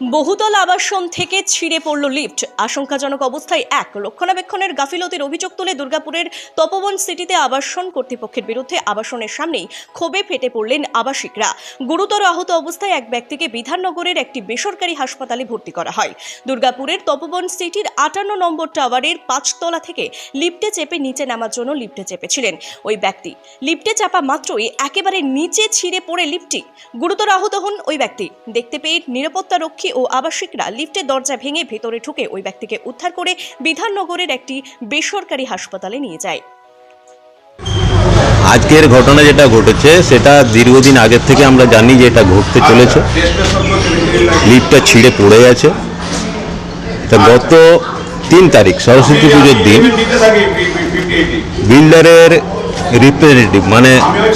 বহুতল আবাসন থেকে ছিঁড়ে পড়ল লিফট। আশঙ্কাজনক অবস্থায় এক রক্ষণাবেক্ষণের গাফিলতির অভিযোগ তুলে দুর্গাপুরের তপবন সিটিতে আবাসন কর্তৃপক্ষের বিরুদ্ধে আবাসনের সামনেই ক্ষোভে ফেটে পড়লেন আবাসিকরা। গুরুতর আহত অবস্থায় এক ব্যক্তিকে বিধাননগরের একটি বেসরকারি হাসপাতালে ভর্তি করা হয়। দুর্গাপুরের তপবন সিটির আটান্ন নম্বর টাওয়ারের পাঁচতলা থেকে লিফটে চেপে নিচে নামার জন্য লিফটে চেপেছিলেন। ওই ব্যক্তি লিফটে চাপা মাত্রই একেবারে নিচে ছিঁড়ে পড়ে লিফটটি। গুরুতর আহত হন ওই ব্যক্তি। দেখতে পেয়ে নিরাপত্তা রক্ষী ও আবাসিকরা লিফটের দরজা ভেঙে ভেতরে ঢুকে ওই ব্যক্তিকে উদ্ধার করে বিধাননগরের একটি বেসরকারি হাসপাতালে নিয়ে যায়। আজকের ঘটনা যেটা ঘটেছে সেটা দীর্ঘদিন আগের থেকে আমরা জানি যে এটা ঘটতে চলেছে। লিফটটা ছিঁড়ে পড়ে গেছে। তা গত তিন তারিখ সরস্বতী পুজোর দিন বিল্ডারের রিপ্রেজেন্টেটিভ মানে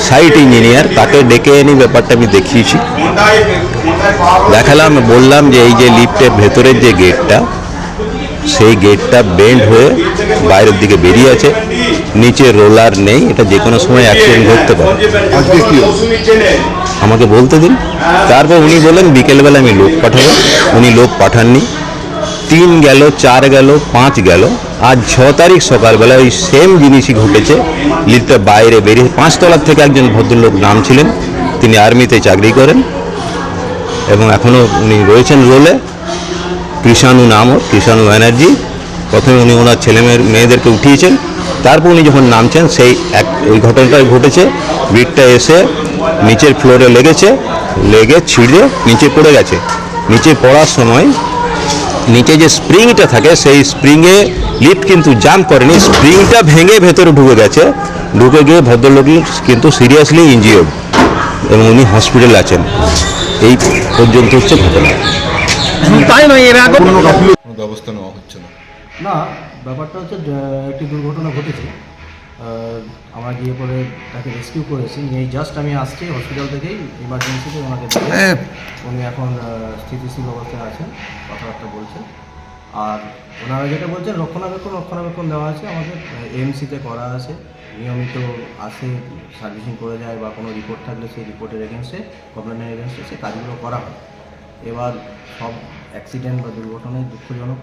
সাইট ইঞ্জিনিয়ার তাকে ডেকে এনে ব্যাপারটা আমি দেখিয়েছি। দেখালাম বললাম যে এই যে লিফটের ভেতরের যে গেটটা সেই গেটটা বেন্ড হয়ে বাইরের দিকে বেরিয়ে আছে। নিচে রোলার নেই এটা যে কোনো সময় অ্যাক্সিডেন্ট ঘটতে পারে। আমাকে বলতে দিন। তারপর উনি বললেন বিকেলবেলা আমি লোক পাঠাবো। উনি লোক পাঠাননি। তিন গেল, চার গেল, পাঁচ গেল। আজ ছ তারিখ সকালবেলা ওই সেম জিনিসই ঘটেছে। লিফটটা বাইরে বেরিয়ে পাঁচতলার থেকে একজন ভদ্রলোক নামছিলেন। তিনি আর্মিতে চাকরি করেন এবং এখনও উনি রয়েছেন রোলে কৃষাণু নাম কৃষাণু ব্যানার্জি। প্রথমে উনি ওনার ছেলে মেয়ের, মেয়েদেরকে উঠিয়েছেন। তারপর উনি যখন নামছেন, সেই এক, ওই ঘটনাটাই ঘটেছে। বিটটা এসে নিচের ফ্লোরে লেগেছে। লেগে ছিঁড়ে নিচে পড়ে গেছে। নিচে পড়ার সময় নিচে যে স্প্রিংটা থাকে সেই স্প্রিংয়ে লিফট কিন্তু জাম করেনি স্প্রিংটা ভেঙে ভেতরে ঢুকে গেছে। ঢুকে গিয়ে ভদ্রলোক কিন্তু সিরিয়াসলি ইঞ্জিওর এবং উনি হসপিটালে আছেন। এই পর্যন্ত হচ্ছে ঘটনা। তাই নয় এর আগে কোনো ব্যবস্থা নেওয়া হচ্ছে না। না ব্যাপারটা হচ্ছে একটি দুর্ঘটনা ঘটেছে। আমরা গিয়ে পরে তাকে রেস্কিউ করেছি। এই জাস্ট আমি আসছি হসপিটাল থেকেই ইমার্জেন্সিতে ওনাকে উনি এখন স্থিতিশীল অবস্থায় আছেন কথাবার্তা বলছেন। আর ওনারা যেটা বলছেন রক্ষণাবেক্ষণ রক্ষণাবেক্ষণ দেওয়া আছে আমাদের। এমসিতে করা আছে নিয়মিত আসে সার্ভিসিং করে যায় বা কোনো রিপোর্ট থাকলে সেই রিপোর্টের এগেনস্টে কমপ্লেনের এগেনস্টে সে কাজগুলো করা হয়। এবার সব অ্যাক্সিডেন্ট বা দুর্ঘটনায় দুঃখজনক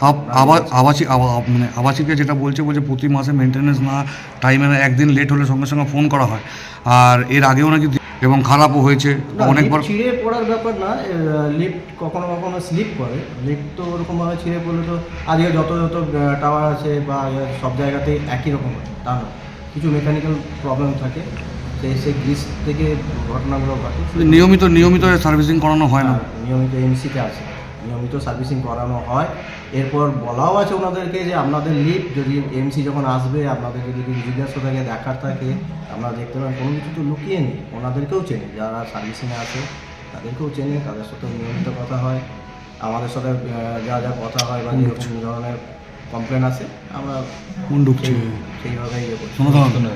আব- আবা- আবাসিক মানে আবাসিকে যেটা বলছে বলছে প্রতি মাসে মেনটেনেন্স না টাইমে না একদিন লেট হলে সঙ্গে সঙ্গে ফোন করা হয়। আর এর আগেও নাকি এবং খারাপও হয়েছে। অনেকবার ছিঁড়ে পড়ার ব্যাপার না লিফট কখনো কখনো স্লিপ করে। লিফট তো ওরকমভাবে ছিঁড়ে পড়লে তো আজকে যত যত টাওয়ার আছে বা সব জায়গাতেই একই রকম হয় তা না। কিছু মেকানিক্যাল প্রবলেম থাকে সেই সেই গ্রিস থেকে ঘটনাগুলো ঘটে। নিয়মিত নিয়মিত সার্ভিসিং করানো হয় না। নিয়মিত এমসিতে আছে নিয়মিত সার্ভিসিং করানো হয়। এরপর বলাও আছে ওনাদেরকে যে আপনাদের লিফট যদি এমসি যখন আসবে আপনাদের যদি জিজ্ঞাসা থাকে দেখার থাকে আপনারা দেখতে পারেন কোনো কিছু তো লুকিয়ে নেই। ওনাদেরকেও চেনে যারা সার্ভিসিংয়ে আছে তাদেরকেও চেনে তাদের সাথে নিয়মিত কথা হয়। আমাদের সাথে যা যা কথা হয় বা যেরকম ধরনের কমপ্লেন আছে আমরা সেইভাবেই ইয়ে করি শোনো শোনো